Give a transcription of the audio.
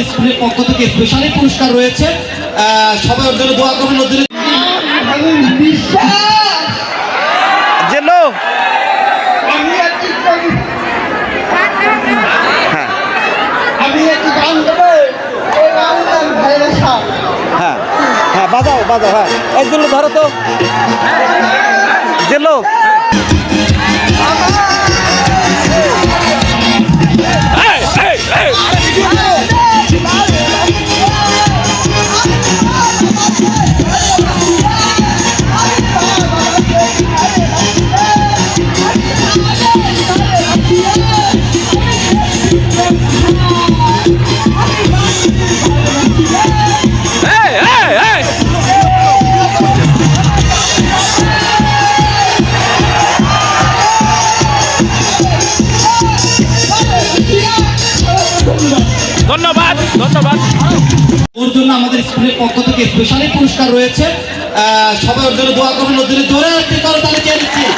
Specially পুরস্কার রয়েছে। ওর জন্য দোয়া করবেন হ্যাঁ। হ্যাঁ। হ্যাঁ বাজাও বাজাও হ্যাঁ। এই জেলো ধরো তো। জেলো ধন্যবাদ ধন্যবাদ। ওর জন্য আমাদের স্কুলের পক্ষ থেকে স্পেশালি পুরস্কার রয়েছে। ওর জন্য দোয়া করবেন, ওর জন্য রাখতে একটি তাহলে চেয়ে